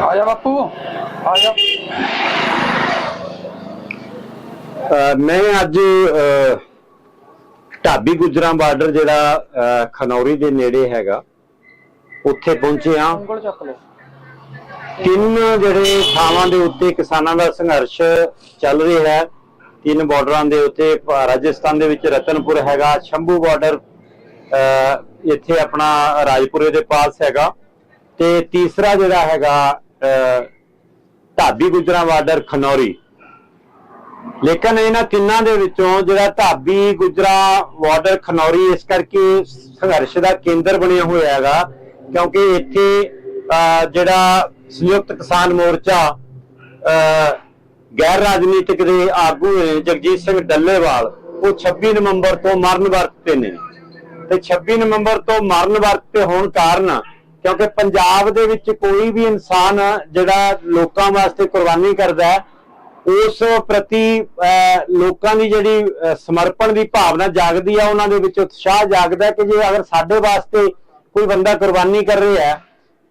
ਆ ਜਾ ਬਾਪੂ ਆ ਜਾ ਮੈਂ ਅੱਜ ਢਾਬੀ ਗੁਜਰਾਂ ਬਾਰਡਰ ਜਿਹੜਾ ਖਨੌਰੀ ਦੇ ਨੇੜੇ ਹੈਗਾ ਉੱਥੇ ਪਹੁੰਚੇ ਲਓ। ਤਿੰਨ ਜਿਹੜੇ ਥਾਵਾਂ ਦੇ ਉੱਤੇ ਕਿਸਾਨਾਂ ਦਾ ਸੰਘਰਸ਼ ਚੱਲ ਰਿਹਾ ਹੈ ਤਿੰਨ ਬਾਰਡਰਾਂ ਦੇ ਉੱਤੇ ਰਾਜਸਥਾਨ ਦੇ ਵਿੱਚ ਰਤਨਪੁਰ ਹੈਗਾ ਸ਼ੰਭੂ ਬਾਰਡਰ ਇੱਥੇ ਆਪਣਾ ਰਾਜਪੁਰੇ ਦੇ ਪਾਸ ਹੈਗਾ। ਤੇ ਤੀਸਰਾ ਜਿਹੜਾ ਹੈਗਾ ਢਾਬੀ ਗੁਜਰਾਂ ਬਾਰਡਰ ਖਨੌਰੀ। ਲੇਕਿਨ ਇਹਨਾਂ ਤਿੰਨਾਂ ਦੇ ਵਿੱਚੋਂ ਜਿਹੜਾ ਢਾਬੀ ਗੁਜਰਾ ਬਾਰਡਰ ਖਨੌਰੀ, ਇਸ ਕਰਕੇ ਸੰਘਰਸ਼ ਦਾ ਕੇਂਦਰ ਬਣਿਆ ਹੋਇਆ ਹੈਗਾ, ਕਿਉਂਕਿ ਇੱਥੇ ਜਿਹੜਾ ਸੰਯੁਕਤ ਕਿਸਾਨ ਮੋਰਚਾ ਗੈਰ ਰਾਜਨੀਤਿਕ ਦੇ ਆਗੂ ਨੇ, ਜਗਜੀਤ ਸਿੰਘ ਡੱਲੇਵਾਲ, ਉਹ 26 ਨਵੰਬਰ ਤੋਂ ਮਰਨ ਵਰਤ ਤੇ ਨੇ। ਤੇ 26 ਨਵੰਬਰ ਤੋਂ ਮਰਨ ਵਰਤ ਤੇ ਹੋਣ ਕਾਰਨ ਕਿਉਂਕਿ ਪੰਜਾਬ ਦੇ ਵਿੱਚ ਕੋਈ ਵੀ ਇਨਸਾਨ ਜਿਹੜਾ ਲੋਕਾਂ ਵਾਸਤੇ ਕੁਰਬਾਨੀ ਕਰਦਾ ਹੈ ਉਸ ਪ੍ਰਤੀ ਲੋਕਾਂ ਦੀ ਜਿਹੜੀ ਸਮਰਪਣ ਦੀ ਭਾਵਨਾ ਜਾਗਦੀ ਹੈ ਉਹਨਾਂ ਦੇ ਵਿੱਚ ਉਤਸ਼ਾਹ ਜਾਗਦਾ ਕਿ ਜੇ ਅਗਰ ਸਾਡੇ ਵਾਸਤੇ ਕੋਈ ਬੰਦਾ ਕੁਰਬਾਨੀ ਕਰ ਰਿਹਾ ਹੈ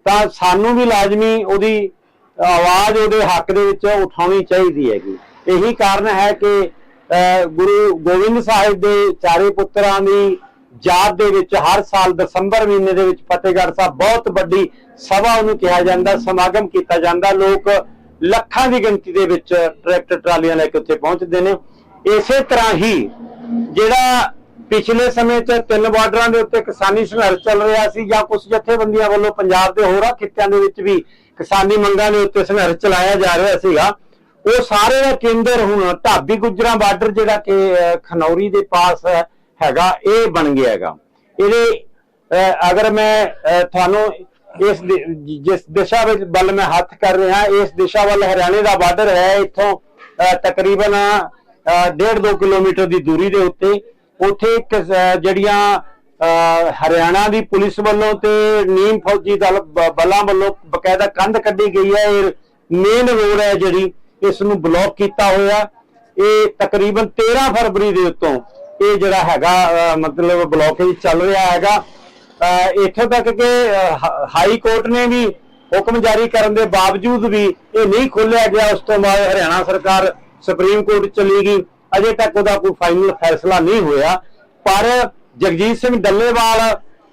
ਤਾਂ ਸਾਨੂੰ ਵੀ ਲਾਜ਼ਮੀ ਉਹਦੀ ਆਵਾਜ਼ ਉਹਦੇ ਹੱਕ ਦੇ ਵਿੱਚ ਉਠਾਉਣੀ ਚਾਹੀਦੀ ਹੈਗੀ। ਇਹੀ ਕਾਰਨ ਹੈ ਕਿ ਅਹ, ਗੁਰੂ ਗੋਬਿੰਦ ਸਾਹਿਬ ਦੇ ਚਾਰੇ ਪੁੱਤਰਾਂ ਦੀ ਯਾਦ ਦੇ ਵਿੱਚ ਹਰ ਸਾਲ ਦਸੰਬਰ ਮਹੀਨੇ ਦੇ ਵਿੱਚ ਫਤਿਹਗੜ੍ਹ ਸਾਹਿਬ ਬਹੁਤ ਵੱਡੀ ਸਭਾ ਉਹਨੂੰ ਕਿਹਾ ਜਾਂਦਾ, ਸਮਾਗਮ ਕੀਤਾ ਜਾਂਦਾ। ਲੋਕ ਲੱਖਾਂ ਦੀ ਗਿਣਤੀ ਦੇ ਵਿੱਚ ਟਰੈਕਟਰ, ਟਰਾਲੀਆਂ ਲੈ ਕੇ ਉੱਥੇ ਪਹੁੰਚਦੇ ਨੇ। ਇਸੇ ਤਰ੍ਹਾਂ ਹੀ ਜਿਹੜਾ ਪਿਛਲੇ ਸਮੇਂ 'ਚ ਤਿੰਨ ਬਾਰਡਰਾਂ ਦੇ ਉੱਤੇ ਕਿਸਾਨੀ ਸੰਘਰਸ਼ ਚੱਲ ਰਿਹਾ ਸੀ ਜਾਂ ਕੁਝ ਜਥੇਬੰਦੀਆਂ ਵੱਲੋਂ ਪੰਜਾਬ ਦੇ ਹੋਰਾਂ ਖਿੱਤਿਆਂ ਦੇ ਵਿੱਚ ਵੀ ਕਿਸਾਨੀ ਮੰਗਾਂ ਦੇ ਉੱਤੇ ਸੰਘਰਸ਼ ਚਲਾਇਆ ਜਾ ਰਿਹਾ ਸੀਗਾ, ਉਹ ਸਾਰੇ ਦਾ ਕੇਂਦਰ ਹੁਣ ਢਾਬੀ ਗੁਜਰਾਂ ਬਾਰਡਰ ਜਿਹੜਾ ਕਿ ਖਨੌਰੀ ਦੇ ਪਾਸ ਹੈ- ਹੈਗਾ ਇਹ ਬਣ ਗਿਆ ਹੈਗਾ। ਇਹਦੇ ਅਗਰ ਮੈਂ ਤੁਹਾਨੂੰ ਇਸ ਜਿਸ ਦਿਸ਼ਾ ਵਿੱਚ ਵੱਲ ਮੈਂ ਹੱਥ ਕਰ ਰਿਹਾ ਇਸ ਦਿਸ਼ਾ ਵੱਲ ਹਰਿਆਣੇ ਦਾ ਬਾਰਡਰ ਹੈ ਇੱਥੋਂ ਤਕਰੀਬਨ 1.5-2 ਕਿਲੋਮੀਟਰ ਦੀ ਦੂਰੀ ਦੇ ਉੱਤੇ ਉੱਥੇ ਇੱਕ, ਜਿਹੜੀਆਂ ਹਰਿਆਣਾ ਦੀ ਪੁਲਿਸ ਵੱਲੋਂ ਤੇ ਨੀਮ ਫੌਜੀ ਦਲ ਬਲਾਂ ਵੱਲੋਂ ਬਕਾਇਦਾ ਕੰਧ ਕੱਢੀ ਗਈ ਹੈ ਇਹ ਮੇਨ ਰੋਡ ਹੈ ਜਿਹੜੀ ਇਸ ਨੂੰ ਬਲੌਕ ਕੀਤਾ ਹੋਇਆ। ਇਹ ਤਕਰੀਬਨ 13 ਫਰਵਰੀ ਦੇ ਉੱਤੋਂ ਇਹ ਜਿਹੜਾ ਹੈਗਾ ਮਤਲਬ ਬਲੌਕੇਜ ਚੱਲ ਰਿਹਾ ਹੈਗਾ। ਅਹ, ਤੱਕ ਕਿ ਹਾਈ ਕੋਰਟ ਨੇ ਵੀ ਹੁਕਮ ਜਾਰੀ ਕਰਨ ਦੇ ਬਾਵਜੂਦ ਵੀ ਇਹ ਨਹੀਂ ਖੋਲਿਆ ਗਿਆ। ਉਸ ਤੋਂ ਬਾਅਦ ਹਰਿਆਣਾ ਸਰਕਾਰ ਸੁਪਰੀਮ ਕੋਰਟ ਚਲੀ ਗਈ। ਅਜੇ ਤੱਕ ਉਹਦਾ ਕੋਈ ਫਾਈਨਲ ਫੈਸਲਾ ਨਹੀਂ ਹੋਇਆ। ਪਰ ਜਗਜੀਤ ਸਿੰਘ ਡੱਲੇਵਾਲ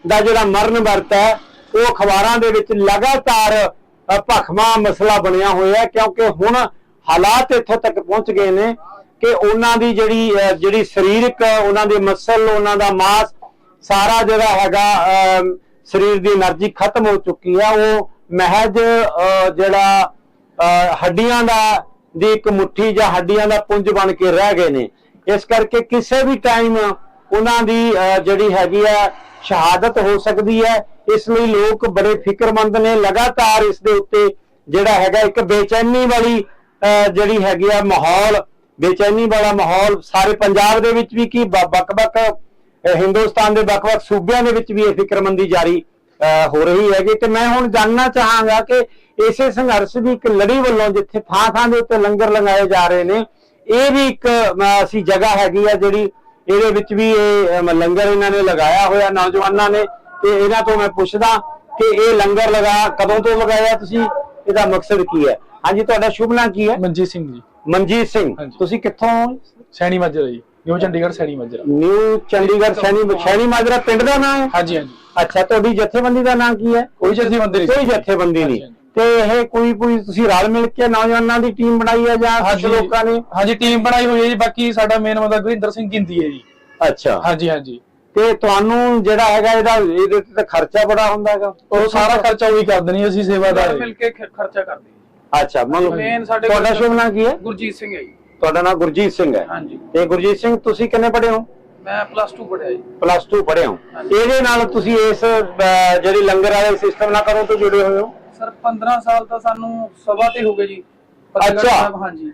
ਦਾ ਜਿਹੜਾ ਮਰਨ ਵਰਤ ਹੈ ਉਹ ਅਖਬਾਰਾਂ ਦੇ ਵਿੱਚ ਲਗਾਤਾਰ ਅ, ਮਸਲਾ ਬਣਿਆ ਹੋਇਆ ਕਿਉਂਕਿ ਹੁਣ ਹਾਲਾਤ ਇੱਥੋਂ ਤੱਕ ਪਹੁੰਚ ਗਏ ਨੇ। ਕਿ ਉਹਨਾਂ ਦੀ ਜਿਹੜੀ ਜਿਹੜੀ ਸਰੀਰਕ, ਉਹਨਾਂ ਦੇ ਮਸਲ, ਉਹਨਾਂ ਦਾ ਮਾਸ, ਸਾਰਾ ਜਿਹੜਾ ਹੈਗਾ ਸਰੀਰ ਦੀ એનર્ਜੀ ਖਤਮ ਹੋ ਚੁੱਕੀ ਹੈ ਉਹ ਮਹਿਜ ਜਿਹੜਾ ਹੱਡੀਆਂ ਦਾ, ਦੀ ਇੱਕ ਮੁੱਠੀ ਜਾਂ ਹੱਡੀਆਂ ਦਾ ਪੁੰਜ ਬਣ ਕੇ ਰਹਿ ਗਏ ਨੇ। ਇਸ ਕਰਕੇ ਕਿਸੇ ਵੀ ਟਾਈਮ ਉਹਨਾਂ ਦੀ ਜਿਹੜੀ ਹੈਗੀ ਆ, ਸ਼ਹਾਦਤ ਹੋ ਸਕਦੀ ਹੈ। ਇਸ ਲਈ ਲੋਕ ਬੜੇ ਫਿਕਰਮੰਦ ਨੇ। ਲਗਾਤਾਰ ਇਸ ਦੇ ਉੱਤੇ ਜਿਹੜਾ ਹੈਗਾ ਇੱਕ ਬੇਚੈਨੀ ਵਾਲੀ ਜਿਹੜੀ ਹੈਗੀ ਆ ਮਾਹੌਲ ਬੇਚੈਨੀ ਵਾਲਾ ਮਾਹੌਲ, ਸਾਰੇ ਪੰਜਾਬ ਦੇ ਵਿੱਚ ਵੀ ਕੀ ਵੱਖ-ਵੱਖ ਹਿੰਦੁਸਤਾਨ ਦੇ ਵੱਖ-ਵੱਖ ਸੂਬਿਆਂ ਦੇ ਵਿੱਚ ਵੀ ਇਹ ਫਿਕਰਮੰਦੀ ਜਾਰੀ ਹੋ ਰਹੀ ਹੈਗੀ। ਤੇ ਮੈਂ ਹੁਣ ਜਾਨਣਾ ਚਾਹਾਂਗਾ ਕਿ ਇਸੇ ਸੰਘਰਸ਼ ਦੀ ਇੱਕ ਲੜੀ ਵੱਲੋਂ ਜਿੱਥੇ ਥਾਂ-ਥਾਂ ਦੇ ਉੱਤੇ ਲੰਗਰ ਲਗਾਏ ਜਾ ਰਹੇ ਨੇ, ਇਹ ਵੀ ਇੱਕ ਅਸੀਂ ਜਗ੍ਹਾ ਹੈਗੀ ਆ ਜਿਹੜੀ ਇਹਦੇ ਵਿੱਚ ਵੀ ਇਹ ਲੰਗਰ ਇਹਨਾਂ ਨੇ ਲਗਾਇਆ ਹੋਇਆ, ਨੌਜਵਾਨਾਂ ਨੇ। ਤੇ ਇਹਨਾਂ ਤੋਂ ਮੈਂ ਪੁੱਛਦਾ ਕਿ ਇਹ ਲੰਗਰ ਲਗਾ, ਕਦੋਂ ਤੋਂ ਲਗਾਇਆ ਤੁਸੀਂ? ਇਹਦਾ ਮਕਸਦ ਕੀ ਹੈ? ਹਾਂਜੀ, ਤੁਹਾਡਾ ਸ਼ੁਭ ਨਾਮ ਕੀ ਹੈ? ਮਨਜੀਤ ਸਿੰਘ ਜੀ। ਮਨਜੀਤ ਸਿੰਘ ਹਾਂਜੀ। ਤੁਸੀਂ ਕਿੱਥੋਂ? ਸੈਣੀ ਮਾਜਰਾ ਜੀ ਨਿਊ ਚੰਡੀਗੜ੍ਹ ਸੈਣੀ ਮਾਜਰਾ। ਨਿਊ ਚੰਡੀਗੜ੍ਹ ਸੈਣੀ ਸੈਣੀ ਮਾਜਰਾ ਪਿੰਡ ਦਾ ਨਾਮ ਹੈ? ਹਾਂਜੀ ਹਾਂਜੀ। ਅੱਛਾ ਤੁਹਾਡੀ ਜਥੇਬੰਦੀ ਦਾ ਨਾਮ ਕੀ ਹੈ? ਕੋਈ ਜਥੇਬੰਦੀ ਨਹੀਂ। ਕੋਈ ਜਥੇਬੰਦੀ ਨਹੀਂ। ਤੇ ਇਹ ਕੋਈ ਕੋਈ ਤੁਸੀਂ ਰਲ ਮਿਲ ਕੇ ਨੌਜਵਾਨਾਂ ਦੀ ਟੀਮ ਬਣਾਈ ਹੈ ਜਾਂ ਕੁਝ ਹਾਂਜੀ। ਲੋਕਾਂ ਨੇ? ਹਾਂਜੀ ਟੀਮ ਬਣਾਈ ਹੋਈ ਹੈ ਜੀ। ਬਾਕੀ ਸਾਡਾ ਮੇਨ ਬੰਦਾ ਗੁਰਿੰਦਰ ਸਿੰਘ ਗਿੰਦੀ ਹੈ ਜੀ। ਅੱਛਾ। ਹਾਂਜੀ ਹਾਂਜੀ। ਤੇ ਤੁਹਾਨੂੰ ਜਿਹੜਾ ਹੈਗਾ ਇਹਦਾ ਇਹਦੇ ਤੇ ਤਾਂ ਖਰਚਾ ਬੜਾ ਹੁੰਦਾ ਹੈਗਾ। ਉਹ ਸਾਰਾ ਖਰਚਾ ਉਹੀ ਕਰਦੇ ਅਸੀਂ ਸੇਵਾਦਾਰ। ਮਿਲ ਕੇ ਖਰਚਾ ਕਰਦੇ ਅੱਛਾ ਮਤਲਬ ਮੇਨ ਸਾਡੇ ਤੁਹਾਡਾ ਸ਼ੁਭ ਨਾਮ ਕੀ ਹੈ? ਗੁਰਜੀਤ ਸਿੰਘ ਹੈ ਜੀ। ਤੁਹਾਡਾ ਨਾਮ ਗੁਰਜੀਤ ਸਿੰਘ ਹੈ। ਹਾਂਜੀ। ਤੇ ਗੁਰਜੀਤ ਸਿੰਘ ਤੁਸੀਂ ਕਿੰਨੇ ਪੜ੍ਹੇ ਹੋ? ਮੈਂ ਪਲੱਸ 2 ਪੜ੍ਹਿਆ ਜੀ। ਪਲੱਸ 2 ਪੜ੍ਹੇ ਹੋ। ਹਾਂਜੀ। ਇਹਦੇ ਨਾਲ ਤੁਸੀਂ ਇਸ ਅਹ, ਜਿਹੜੀ ਲੰਗਰ ਵਾਲੇ ਸਿਸਟਮ ਨਾਲ ਕਰੋ ਤੋਂ ਜੁੜੇ ਹੋਏ ਹੋ? ਸਰ 15 ਸਾਲ ਤਾਂ ਸਾਨੂੰ ਸਭਾ ਤੇ ਹੋ ਗਏ ਜੀ। ਫਤਿਹਗੜ੍ਹ ਅੱਛਾ। ਸਾਹਿਬ, ਹਾਂਜੀ।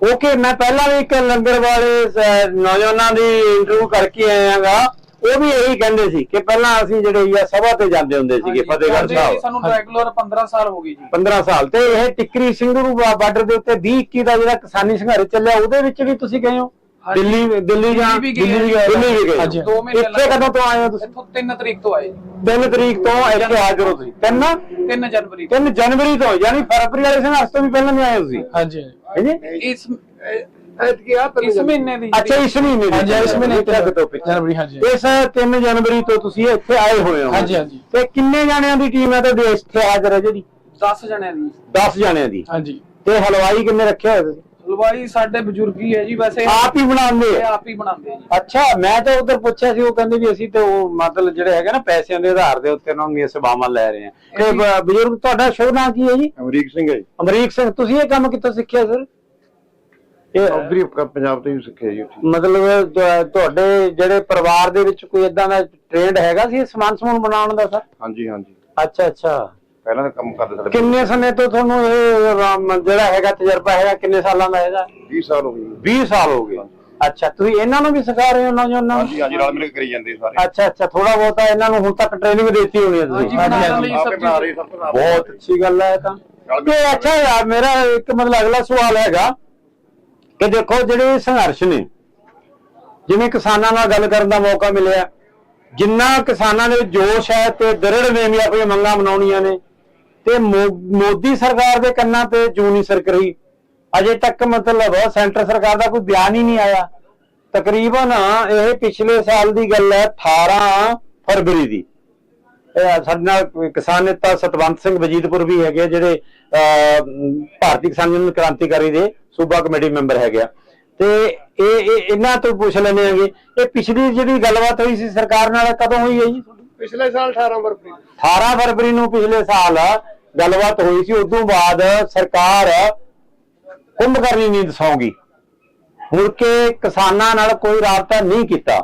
ਓਕੇ ਮੈਂ ਪਹਿਲਾਂ ਵੀ ਇੱਕ ਲੰਗਰ ਵਾਲੇ ਅਹ, ਨੌਜਵਾਨਾਂ ਦੀ ਇੰਟਰਵਿਊ ਕਰਕੇ ਆਇਆਗਾ। ਉਹ ਵੀ ਇਹੀ ਕਹਿੰਦੇ ਸੀ ਕਿ ਪਹਿਲਾਂ ਅਸੀਂ ਜਿਹੜੇ ਆ ਸਭਾ ਤੇ ਜਾਂਦੇ ਹੁੰਦੇ ਸੀਗੇ ਫਤਿਹਗੜ੍ਹ ਸਾਹਿਬ। ਸਾਨੂੰ ਰੈਗੂਲਰ 15 ਸਾਲ ਹੋ ਗਏ ਜੀ। 15 ਸਾਲ ਤੇ ਇਹ ਟਿੱਕਰੀ ਸਿੰਘਰੂ ਬਾਰਡਰ ਦੇ ਉੱਤੇ 20 21 ਦਾ ਜਿਹੜਾ ਕਿਸਾਨੀ ਸੰਘਰਸ਼ ਚੱਲਿਆ ਉਹਦੇ ਵਿੱਚ ਵੀ ਤੁਸੀਂ ਗਏ ਹੋ। ਦਿੱਲੀ ਦਿੱਲੀ ਜਾਂ ਦਿੱਲੀ ਵੀ ਗਏ ਦਿੱਲੀ ਵੀ। ਗਏ। ਦੋ ਮਹੀਨੇ ਇੱਥੇ ਕਦੋਂ ਤੋਂ ਆਏ ਹੋ ਤੁਸੀਂ? ਇੱਥੋਂ 3 ਤਰੀਕ ਤੋਂ ਆਏ। 3 ਤਰੀਕ ਤੋਂ ਇੱਥੇ ਹਾਜ਼ਰ ਹੋ ਤੁਸੀਂ। ਤਿੰਨ? 3 ਜਨਵਰੀ ਤੋਂ। 3 ਜਨਵਰੀ ਤੋਂ ਯਾਨੀ ਫਰਵਰੀ ਵਾਲੇ ਸੰਘਰਸ਼ ਤੋਂ ਵੀ ਪਹਿਲਾਂ ਨਹੀਂ ਆਏ ਤੁਸੀਂ। ਹਾਂਜੀ। ਹਾਂਜੀ। ਇਸ ਇਸ ਮਹੀਨੇ ਦੀ ਅੱਛਾ ਇਸ ਮਹੀਨੇ ਦੀ ਹਾਂਜੀ ਇਸ ਮਹੀਨੇ ਇੱਕ ਅੱਗ ਤੋਂ ਪਿੱਛੇ। ਜਨਵਰੀ ਹਾਂਜੀ। ਇਸ 3 ਜਨਵਰੀ ਤੋਂ ਤੁਸੀਂ ਇੱਥੇ ਆਏ ਹੋਏ ਹੋ। ਹਾਂਜੀ, ਹਾਂਜੀ। ਤੇ ਕਿੰਨੇ ਜਾਣਿਆਂ ਦੀ ਟੀਮ ਹੈ ਤੁਹਾਡੇ ਇੱਥੇ ਹਾਜ਼ਰ ਹੈ ਜਿਹੜੀ? 10 ਜਣਿਆਂ ਦੀ। 10 ਜਾਣਿਆਂ ਦੀ। ਹਾਂਜੀ। ਤੇ ਹਲਵਾਈ ਕਿੰਨੇ ਰੱਖੇ ਹੋਏ ਤੁਸੀਂ? ਹਲਵਾਈ ਸਾਡੇ ਬਜ਼ੁਰਗ ਹੀ ਹੈ ਜੀ ਵੈਸੇ ਆਪ ਹੀ ਬਣਾਉਂਦੇ ਇਹ ਆ ਆਪ ਹੀ ਬਣਾਉਂਦੇ ਆ ਜੀ। ਅੱਛਾ ਮੈਂ ਤਾਂ ਉਧਰ ਪੁੱਛਿਆ ਸੀ ਉਹ ਕਹਿੰਦੇ ਵੀ ਅਸੀਂ ਤੇ ਉਹ ਮਤਲਬ ਜਿਹੜੇ ਹੈਗੇ ਨਾ ਪੈਸਿਆਂ ਦੇ ਆਧਾਰ ਦੇ ਉੱਤੇ ਉਹਨਾਂ ਦੀਆਂ ਸੇਵਾਵਾਂ ਲੈ ਰਹੇ ਆ। ਤੇ ਬ- ਬਜ਼ੁਰਗ ਤੁਹਾਡਾ ਸ਼ੁਭ ਕੀ ਹੈ ਜੀ? ਅਮਰੀਕ ਸਿੰਘ ਹੈ ਜੀ। ਅਮਰੀਕ ਸਿੰਘ ਤੁਸੀਂ ਇਹ ਕੰਮ ਕਿੱਥੋਂ ਸਿੱਖਿਆ ਸਰ? ਇਹ ਉਧਰ ਹੀ ਪੰਜਾਬ ਤੋਂ ਹੀ ਸਿੱਖਿਆ ਜੀ ਉੱਥੇ। ਮਤਲਬ ਤੁ- ਤੁਹਾਡੇ ਜਿਹੜੇ ਪਰਿਵਾਰ ਦੇ ਵਿੱਚ ਕੋਈ ਇਦਾਂ ਦਾ ਟ੍ਰੈਂਡ ਹੈਗਾ ਸੀ ਇਹ ਸਮਾਨ ਸਮੂਨ ਬਣਾਉਣ ਦਾ ਸਰ? ਹਾਂਜੀ ਹਾਂਜੀ। ਅੱਛਾ ਅੱਛਾ। ਪਹਿਲਾਂ ਤਾਂ ਕੰਮ ਕਰਦੇ ਸਾਡੇ ਕਿੰਨੇ ਸਮੇਂ ਤੋਂ ਤੁਹਾਨੂੰ ਇਹ ਰਾਮ- ਜਿਹੜਾ ਹੈਗਾ ਤਜਰਬਾ ਹੈਗਾ ਕਿੰਨੇ ਸਾਲਾਂ ਦਾ ਹੈਗਾ? 20 ਸਾਲ ਹੋ ਗਏ ਜੀ। 20 ਸਾਲ ਹੋ ਗਏ। ਅੱਛਾ ਤੁਸੀਂ ਇਹਨਾਂ ਨੂੰ ਵੀ ਸਿਖਾ ਰਹੇ ਹੋ ਨੌਜਵਾਨਾਂ ਨੂੰ? ਹਾਂਜੀ ਹਾਂਜੀ ਨਾਲ ਮਿਲ ਕੇ ਕਰੀ ਜਾਂਦੇ ਸਾਰੇ। ਅੱਛਾ ਅੱਛਾ ਥੋੜਾ ਬਹੁਤਾ ਇਹਨਾਂ ਨੂੰ ਹੁਣ ਤੱਕ ਟ੍ਰੇਨਿੰਗ ਦਿੱਤੀ ਹੋਣੀ ਹੈ ਹਾਂਜੀ ਤੁਸੀਂ ਬਣਾਉਣ ਲਈ ਆਪੇ ਬਣਾ ਰਹੇ ਸਭ ਆਪ। ਬਹੁਤ ਅੱਛੀ ਗੱਲ ਹੈ ਇਹ ਤਾਂ। ਨਾਲ ਤੇ ਅੱਛਾ ਯਾਰ ਮੇਰਾ ਇੱਕ ਮਤਲਬ ਅਗਲਾ ਸਵਾਲ ਹੈਗਾ। ਕਿ ਦੇਖੋ ਜਿਹੜੇ ਸੰਘਰਸ਼ ਨੇ, ਜਿਵੇਂ ਕਿਸਾਨਾਂ ਨਾਲ ਗੱਲ ਕਰਨ ਦਾ ਮੌਕਾ ਮਿਲਿਆ, ਜਿੰਨਾ ਕਿਸਾਨਾਂ ਦੇ ਜੋਸ਼ ਹੈ ਤੇ ਦਰੜ ਨੇ ਵੀ ਆਪਣੀਆਂ ਮੰਗਾਂ ਮਨਾਉਣੀਆਂ ਨੇ, ਤੇ ਮੋਦੀ ਸਰਕਾਰ ਦੇ ਕੰਨਾਂ ਤੇ ਜੂੰ ਨਹੀਂ ਸਰਕ ਰਹੀ। ਅਜੇ ਤੱਕ ਮਤਲਬ ਸੈਂਟਰ ਸਰਕਾਰ ਦਾ ਕੋਈ ਬਿਆਨ ਹੀ ਨਹੀਂ ਆਇਆ। ਤਕਰੀਬਨ ਇਹ ਪਿਛਲੇ ਸਾਲ ਦੀ ਗੱਲ ਹੈ 18 ਫਰਵਰੀ ਦੀ। ਸਾਡੇ ਨਾਲ ਕਿਸਾਨ ਨੇਤਾ ਸਤਵੰਤ ਸਿੰਘ ਵਜੀਦਪੁਰ ਵੀ ਹੈਗੇ ਜਿਹੜੇ ਭਾਰਤੀ ਕਿਸਾਨ ਯੂਨੀਅਨ ਕ੍ਰਾਂਤੀਕਾਰੀ ਦੇ ਸੂਬਾ ਕਮੇਟੀ ਮੈਂਬਰ ਹੈਗੇ ਆ। ਤੇ ਇਹ ਇਹ ਇਹਨਾਂ ਤੋਂ ਪੁੱਛ ਲੈਂਦੇ ਆਂਗੇ ਇਹ ਪਿਛਲੀ ਜਿਹੜੀ ਗੱਲਬਾਤ ਹੋਈ ਸੀ ਸਰਕਾਰ ਨਾਲ ਕਦੋਂ ਹੋਈ ਹੈ ਜੀ? ਪਿਛਲੇ ਸਾਲ 18 ਫਰਵਰੀ 18 ਫਰਵਰੀ ਨੂੰ ਪਿਛਲੇ ਸਾਲ ਗੱਲਬਾਤ ਹੋਈ ਸੀ ਉਦੋਂ ਬਾਅਦ ਸਰਕਾਰ ਕੁੰਭਕਰਨੀ ਨਹੀਂ ਦਸਾਉਂਗੀ ਮੁੜ ਕੇ ਕਿਸਾਨਾਂ ਨਾਲ ਕੋਈ ਰਾਬਤਾ ਨਹੀਂ ਕੀਤਾ।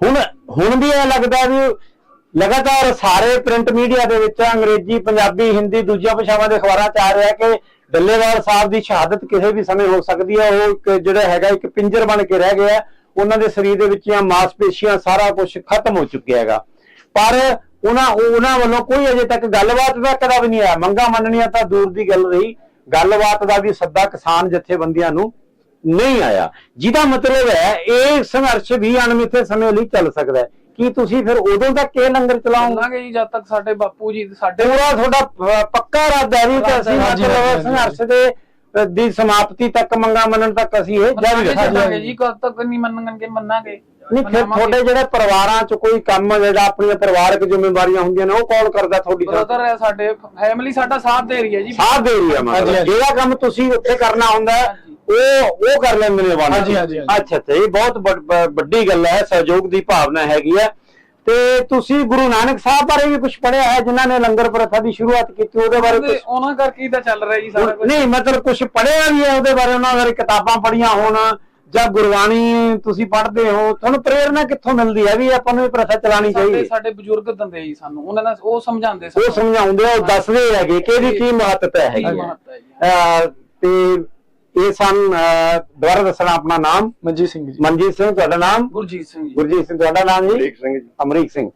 ਹੁਣ ਹੁਣ ਵੀ ਇਹ ਲੱਗਦਾ ਵੀ ਲਗਾਤਾਰ ਸਾਰੇ ਪ੍ਰਿੰਟ ਮੀਡੀਆ ਦੇ ਵਿੱਚ ਅੰਗਰੇਜ਼ੀ, ਪੰਜਾਬੀ, ਹਿੰਦੀ ਦੂਜੀਆਂ ਭਾਸ਼ਾਵਾਂ ਦੇ ਅਖਬਾਰਾਂ 'ਚ ਆ ਰਿਹਾ ਕਿ ਡੱਲੇਵਾਲ ਸਾਹਿਬ ਦੀ ਸ਼ਹਾਦਤ ਕਿਸੇ ਵੀ ਸਮੇਂ ਹੋ ਸਕਦੀ ਹੈ। ਉਹ ਇੱਕ ਜਿਹੜਾ ਹੈਗਾ, ਇੱਕ ਪਿੰਜਰ ਬਣ ਕੇ ਰਹਿ ਗਿਆ ਉਹਨਾਂ ਦੇ ਸਰੀਰ ਦੇ ਵਿੱਚੀਆਂ ਮਾਸਪੇਸ਼ੀਆਂ ਸਾਰਾ ਕੁਝ ਖਤਮ ਹੋ ਚੁੱਕਿਆ ਹੈਗਾ। ਪਰ ਉਹਨਾਂ ਉਹਨਾਂ ਵੱਲੋਂ ਕੋਈ ਅਜੇ ਤੱਕ ਗੱਲਬਾਤ ਦਾ ਕਦਾ ਵੀ ਨਹੀਂ ਆਇਆ। ਮੰਗਾ ਮੰਨਣੀਆਂ ਤਾਂ ਦੂਰ ਦੀ ਗੱਲ ਰਹੀ। ਗੱਲਬਾਤ ਦਾ ਵੀ ਸੱਦਾ ਕਿਸਾਨ ਜਥੇਬੰਦੀਆਂ ਨੂੰ ਨਹੀਂ ਆਇਆ। ਜਿਹਦਾ ਮਤਲਬ ਹੈ, ਇਹ ਸੰਘਰਸ਼ ਵੀ ਅਣਮਿੱਥੇ ਸਮੇਂ ਲਈ ਚੱਲ ਸਕਦਾ ਹੈ। ਕੀ ਤੁਸੀਂ ਫਿਰ ਉਦੋਂ ਤੱਕ ਇਹ ਲੰਗਰ ਚੱਲਾਂਗੇ ਜੀ ਜਦ ਤੱਕ ਸਾਡੇ ਬਾਪੂ ਜੀ ਸਾਡੇ ਪੂਰਾ ਤੁਹਾਡਾ ਪੱਕਾ ਇਰਾਦਾ ਹੈ ਵੀ ਕਿ ਅਸੀਂ ਮਤਲਬ ਸੰਘਰਸ਼ ਦੇ ਦੀ ਸਮਾਪਤੀ ਤੱਕ ਮੰਗਾ ਮੰਨਣ ਤੱਕ ਅਸੀਂ ਇਹ ਜਾਰੀ ਰੱਖਾਂਗੇ। ਜੀ ਕਦ ਤੱਕ ਨਹੀਂ ਮੰਨਣਗੇ ਮੰਨਾਂਗੇ। ਨਹੀਂ ਫਿਰ ਤੁਹਾਡੇ ਜਿਹੜੇ ਪਰਿਵਾਰਾਂ 'ਚ ਕੋਈ ਕੰਮ ਜਿਹੜਾ ਆਪਣੀਆਂ ਪਰਿਵਾਰਕ ਜ਼ਿੰਮੇਵਾਰੀਆਂ ਹੁੰਦੀਆਂ ਨੇ ਉਹ ਕੌਣ ਕਰਦਾ ਤੁਹਾਡੀ ਥਾਂ ਤੇ? ਬ੍ਰਦਰ ਹੈ ਸਾਡੇ ਫੈਮਿਲੀ ਸਾਡਾ ਸਾਥ ਦੇ ਰਹੀ ਹੈ ਜੀ। ਸਾਥ ਦੇ ਰਹੀ ਹੈ ਮਤਲਬ। ਜਿਹੜਾ ਕੰਮ ਤੁਸੀਂ ਉੱਥੇ ਕਰਨਾ ਹੁੰਦਾ ਹੈ, ਉਹ ਉਹ ਕਰ ਲੈਂਦੇ ਨੇ ਵਾਲਾ। ਹਾਂਜੀ, ਹਾਂਜੀ, ਹਾਂਜੀ। ਅੱਛਾ ਅੱਛਾ ਇਹ ਬਹੁਤ ਵੱਡ- ਬ- ਵੱਡੀ ਗੱਲ ਹੈ ਸਹਿਯੋਗ ਦੀ ਭਾਵਨਾ ਹੈਗੀ ਹੈ। ਤੇ ਤੁਸੀਂ ਗੁਰੂ ਨਾਨਕ ਸਾਹਿਬ ਬਾਰੇ ਵੀ ਕੁਝ ਪੜ੍ਹਿਆ ਹੈ ਜਿਨ੍ਹਾਂ ਨੇ ਲੰਗਰ ਪ੍ਰਥਾ ਦੀ ਸ਼ੁਰੂਆਤ ਕੀਤੀ ਉਹਦੇ ਬਾਰੇ ਕੁਝ ਉਹਨਾਂ ਕਰਕੇ ਹੀ ਤਾਂ ਚੱਲ ਰਿਹਾ ਜੀ ਸਾਰਾ ਕੁਝ ਨਹੀਂ ਮਤਲਬ ਕੁਝ ਪੜ੍ਹਿਆ ਵੀ ਹੈ ਉਹਦੇ ਬਾਰੇ ਉਹਨਾਂ ਬਾਰੇ ਕਿਤਾਬਾਂ ਪੜ੍ਹੀਆਂ ਹੋਣ ਜਾਂ ਗੁਰਬਾਣੀ ਤੁਸੀਂ ਪੜ੍ਹਦੇ ਹੋ ਤੁਹਾਨੂੰ ਪ੍ਰੇਰਣਾ ਕਿੱਥੋਂ ਮਿਲਦੀ ਹੈ ਵੀ ਆਪਾਂ ਨੂੰ ਇਹ ਪ੍ਰਥਾ ਚਲਾਣੀ ਸਾਡੇ ਚਾਹੀਦੀ? ਸਾਡੇ ਬਜ਼ੁਰਗ ਦਿੰਦੇ ਜੀ ਸਾਨੂੰ ਉਹਨਾਂ ਦਾ ਉਹ ਸਮਝਾਉਂਦੇ ਉਹ ਸਮਝਾਉਂਦੇ ਆ, ਉਹ ਦੱਸਦੇ ਹੈਗੇ ਕਿ ਇਹਦੀ ਕੀ ਮਹੱਤਤਾ ਹੈਗੀ ਹੈ। ਮਹੱਤਤਾ ਹੈ ਜੀ। ਅਹ ਤੇ ਇਹ ਸਨ ਦੁਬਾਰਾ ਦੱਸਣਾ ਆਪਣਾ ਨਾਮ? ਮਨਜੀਤ ਸਿੰਘ ਜੀ। ਮਨਜੀਤ ਸਿੰਘ ਤੁਹਾਡਾ ਨਾਮ? ਗੁਰਜੀਤ ਸਿੰਘ ਜੀ। ਗੁਰਜੀਤ ਸਿੰਘ ਤੁਹਾਡਾ ਨਾਮ ਜੀ? ਅਮਰੀਕ ਸਿੰਘ ਜੀ। ਅਮਰੀਕ ਸਿੰਘ।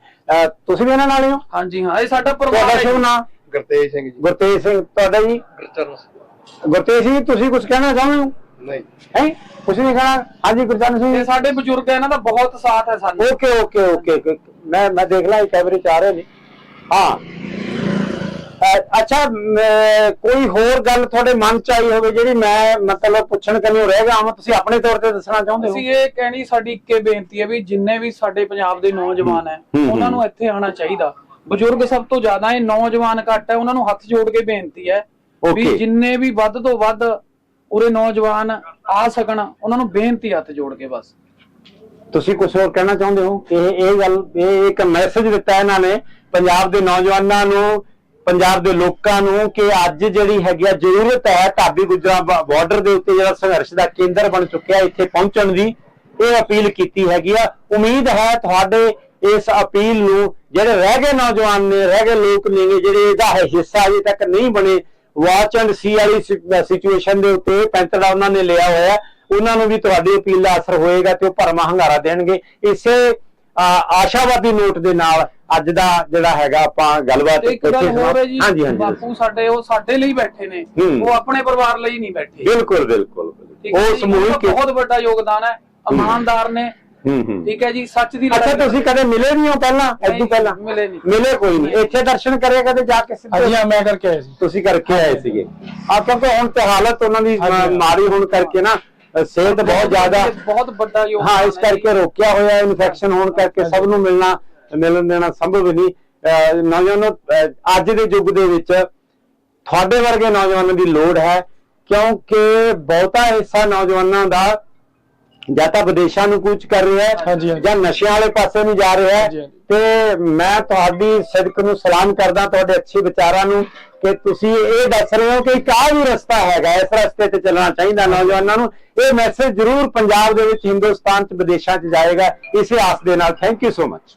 ਤੁਸੀਂ ਵੀ ਇਹਨਾਂ ਨਾਲ ਹੀ ਹੋ? ਹਾਂਜੀ ਹਾਂ ਇਹ ਸਾਡਾ ਪਰਿਵਾਰ ਤੁਹਾਡਾ ਹੈ ਸ਼ੁਭ। ਨਾਮ? ਗੁਰਤੇਜ ਸਿੰਘ ਜੀ। ਗੁਰਤੇਜ ਸਿੰਘ ਤੁਹਾਡਾ ਜੀ? ਗੁਰਚਰਨ ਗੁਰਤੇਜ ਜੀ, ਤੁਸੀਂ ਕੁਝ ਕਹਿਣਾ ਚਾਹੁੰਦੇ ਹੋ? ਨਹੀਂ। ਹੈ? ਕੁਝ ਨਹੀਂ ਕਹਿਣਾ? ਹਾਂਜੀ ਗੁਰਚਰਨ ਸਿੰਘ ਇਹ ਜੀ ਸਾਡੇ ਬਜ਼ੁਰਗ ਹੈ ਇਹਨਾਂ ਦਾ ਬਹੁਤ ਸਾਥ ਹੈ ਸਾਨੂੰ। Okay okay okay. ਮੈਂ ਮੈਂ ਦੇਖ ਲਾਂ ਇਹ ਕੈਮਰੇ ਚ ਆ ਰਹੇ ਨੇ ਹਾਂ। ਅੱਛਾ ਕੋਈ ਹੋਰ ਗੱਲ ਤੁਹਾਡੇ ਮਨ ਚ ਆਈ ਹੋਵੇ ਜਿਹੜੀ ਮੈਂ ਮਤਲਬ ਪੁੱਛਣ ਕੰਨਿਓ ਰਹਿ ਗਿਆ ਹਾਂ ਤੁਸੀਂ ਆਪਣੇ ਤੌਰ ਤੇ ਦੱਸਣਾ ਚਾਹੁੰਦੇ ਅਸੀਂ ਹੋ ਇਹ ਕਹਿਣੀ ਸਾਡੀ ਇੱਕੇ ਬੇਨਤੀ ਹੈ ਵੀ ਜਿੰਨੇ ਵੀ ਸਾਡੇ ਪੰਜਾਬ ਦੇ ਨੌਜਵਾਨ ਹੈ। ਉਹਨਾਂ ਨੂੰ ਇੱਥੇ ਆਉਣਾ ਚਾਹੀਦਾ ਬਜ਼ੁਰਗ ਸਭ ਤੋਂ ਜ਼ਿਆਦਾ ਹੈ ਨੌਜਵਾਨ ਘੱਟ ਹੈ ਉਹਨਾਂ ਨੂੰ ਹੱਥ ਜੋੜ ਕੇ ਬੇਨਤੀ ਹੈ ਵੀ. ਜਿੰਨੇ ਵੀ ਵੱਧ ਤੋਂ ਵੱਧ ਉਰੇ ਨੌਜਵਾਨ ਆ ਸਕਣ ਉਹਨਾਂ ਨੂੰ ਬੇਨਤੀ ਹੱਥ ਜੋੜ ਕੇ ਬਸ ਤੁਸੀਂ ਕੁਝ ਹੋਰ ਕਹਿਣਾ ਚਾਹੁੰਦੇ ਹੋ ਕਿ ਇਹ ਇਹ ਗੱਲ ਇਹ ਇੱਕ ਮੈਸੇਜ ਦਿੱਤਾ ਇਹਨਾਂ ਨੇ ਪੰਜਾਬ ਦੇ ਨੌਜਵਾਨਾਂ ਨੂੰ ਪੰਜਾਬ ਦੇ ਲੋਕਾਂ ਨੂੰ ਕਿ ਅੱਜ ਜਿਹੜੀ ਹੈਗੀ ਆ ਜ਼ਰੂਰਤ ਹੈ ਢਾਬੀ ਗੁਜਰਾ ਬਾਰਡਰ ਦੇ ਉੱਤੇ ਜਿਹੜਾ ਸੰਘਰਸ਼ ਦਾ ਕੇਂਦਰ ਬਣ ਚੁੱਕਿਆ ਇੱਥੇ ਪਹੁੰਚਣ ਦੀ, ਇਹ ਅਪੀਲ ਕੀਤੀ ਹੈਗੀ ਆ। ਉਮੀਦ ਹੈ ਤੁਹਾਡੇ ਇਸ ਅਪੀਲ ਨੂੰ ਜਿਹੜੇ ਰਹਿ ਗਏ ਨੌਜਵਾਨ ਨੇ, ਰਹਿ ਗਏ ਲੋਕ ਨੇਗੇ ਜਿਹੜੇ ਇਹਦਾ ਹਿੱਸਾ ਅਜੇ ਤੱਕ ਨਹੀਂ ਬਣੇ ਵਾਚ ਐਂਡ ਸੀ ਵਾਲੀ ਸਿਚੁਏਸ਼ਨ ਦੇ ਉੱਤੇ ਪੈਂਤੜਾ ਉਹਨਾਂ ਨੇ ਲਿਆ ਹੋਇਆ ਉਹਨਾਂ ਨੂੰ ਵੀ ਤੁਹਾਡੀ ਅਪੀਲ ਦਾ ਅਸਰ ਹੋਏਗਾ ਤੇ ਉਹ ਭਰਮਾ ਹੰਗਾਰਾ ਦੇਣਗੇ। ਇਸੇ ਆਸ਼ਾਵਾਦੀ ਨੋਟ ਦੇ ਨਾਲ ਅੱਜ ਦਾ ਜਿਹੜਾ ਹੈਗਾ ਆਪਾਂ ਗੱਲਬਾਤ ਇੱਕ ਗੱਲ ਇੱਥੇ ਹੋਰ ਹੈ ਜੀ ਹਾਂਜੀ ਹਾਂਜੀ ਬਾਪੂ ਸਾਡੇ ਉਹ ਸਾਡੇ ਲਈ ਬੈਠੇ ਨੇ। ਉਹ ਆਪਣੇ ਪਰਿਵਾਰ ਲਈ ਨਹੀਂ ਬੈਠੇ। ਬਿਲਕੁਲ ਬਿਲਕੁਲ। ਉਹ ਸਮੂਹਿਕ ਬਹੁਤ ਵੱਡਾ ਯੋਗਦਾਨ ਹੈ ਇਮਾਨਦਾਰ ਨੇ। ਹੂੰ ਹੂੰ। ਠੀਕ ਹੈ ਜੀ ਸੱਚ ਦੀ ਅੱਛਾ ਲੜਾਈ ਤੁਸੀਂ ਕਦੇ ਮਿਲੇ ਨਹੀਂ ਹੋ ਪਹਿਲਾਂ? ਇਦੋਂ ਪਹਿਲਾਂ? ਮਿਲੇ ਨਹੀਂ। ਮਿਲੇ ਕੋਈ ਨਹੀਂ। ਇੱਥੇ ਦਰਸ਼ਨ ਕਰੇ ਕਦੇ ਜਾ ਕੇ ਸਿੱਧੇ? ਹਾਂਜੀ ਮੈਂ ਕਰਕੇ ਆਇਆ ਸੀ। ਤੁਸੀਂ ਕਰਕੇ ਆਏ ਸੀਗੇ। ਆ ਕਿਉਂਕਿ ਹੁਣ ਤੇ ਹਾਲਤ ਉਹਨਾਂ ਦੀ। ਮਾੜੀ ਹੋਣ ਕਰਕੇ ਨਾ ਸਿਹਤ ਬਹੁਤ ਜ਼ਿਆਦਾ ਬਹੁਤ ਵੱਡਾ ਯੋਗਦਾਨ ਹਾਂ ਇਸ। ਕਰਕੇ ਰੋਕਿਆ ਹੋਇਆ ਇਨਫੈਕਸ਼ਨ ਹੋਣ ਕਰਕੇ ਸਭ ਨੂੰ ਮਿਲਣਾ ਮਿਲਣ ਦੇਣਾ ਸੰਭਵ ਨਹੀਂ। ਨੌਜਵਾਨੋ ਅੱਜ ਦੇ ਯੁੱਗ ਦੇ ਵਿੱਚ ਤੁਹਾਡੇ ਵਰਗੇ ਨੌਜਵਾਨਾਂ ਦੀ ਲੋੜ ਹੈ ਕਿਉਂਕਿ ਬਹੁਤਾ ਹਿੱਸਾ ਨੌਜਵਾਨਾਂ ਦਾ ਜਾਂ ਤਾਂ ਵਿਦੇਸ਼ਾਂ ਨੂੰ ਕੂਚ ਕਰ ਰਿਹਾ ਹੈ। ਜਾਂ ਨਸ਼ਿਆਂ ਵਾਲੇ ਪਾਸੇ ਨੂੰ ਜਾ ਰਿਹਾ ਹੈ। ਤੇ ਮੈਂ ਤੁਹਾਡੀ ਸਦਕ ਨੂੰ ਸਲਾਮ ਕਰਦਾ ਤੁਹਾਡੇ ਅੱਛੇ ਵਿਚਾਰਾਂ ਨੂੰ ਕਿ ਤੁਸੀਂ ਇਹ ਦੱਸ ਰਹੇ ਹੋ ਕਿ ਇੱਕ ਆਹ ਵੀ ਰਸਤਾ ਹੈਗਾ ਇਸ ਰਸਤੇ ਤੇ ਚੱਲਣਾ ਚਾਹੀਦਾ ਨੌਜਵਾਨਾਂ ਨੂੰ। ਇਹ ਮੈਸੇਜ ਜ਼ਰੂਰ ਪੰਜਾਬ ਦੇ ਵਿੱਚ ਹਿੰਦੁਸਤਾਨ ਚ ਵਿਦੇਸ਼ਾਂ ਚ ਜਾਏਗਾ। ਇਸੇ ਆਸ ਦੇ ਨਾਲ thank you so much